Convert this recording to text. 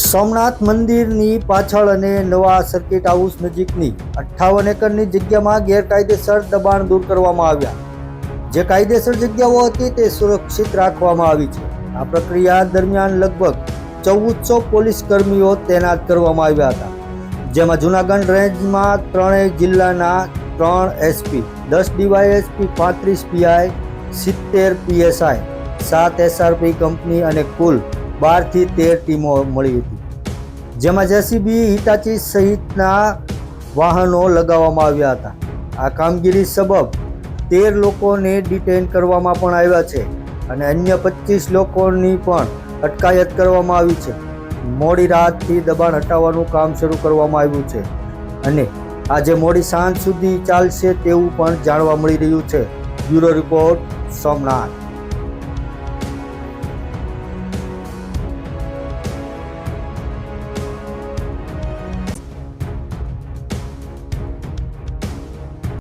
સોમનાથ મંદિરની પાછળ અને નવા સર્કિટ હાઉસ નજીકની અઠ્ઠાવન એકરની જગ્યામાં ગેરકાયદેસર દબાણ દૂર કરવામાં આવ્યા. જે કાયદેસર જગ્યાઓ હતી તે સુરક્ષિત રાખવામાં આવી છે. આ પ્રક્રિયા દરમિયાન લગભગ ચૌદસો પોલીસ કર્મીઓ તૈનાત કરવામાં આવ્યા હતા. જેમાં જૂનાગઢ રેન્જમાં ત્રણેય જિલ્લાના ત્રણ એસપી દસ ડીવાયએસપી પાંત્રીસ પીઆઈ સિત્તેર પીએસઆઈ સાત એસઆરપી કંપની અને કુલ બારથી તેર ટીમો મળી હતી. જેમાં જેસીબી હિટાચી સહિતના વાહનો લગાવવામાં આવ્યા હતા. આ કામગીરી સબબ તેર લોકોને ડિટેન કરવામાં પણ આવ્યા છે અને અન્ય પચીસ લોકોની પણ અટકાયત કરવામાં આવી છે. મોડી રાતથી દબાણ હટાવવાનું કામ શરૂ કરવામાં આવ્યું છે અને આજે મોડી સાંજ સુધી ચાલશે તેવું પણ જાણવા મળી રહ્યું છે. Bureau report, Somnath.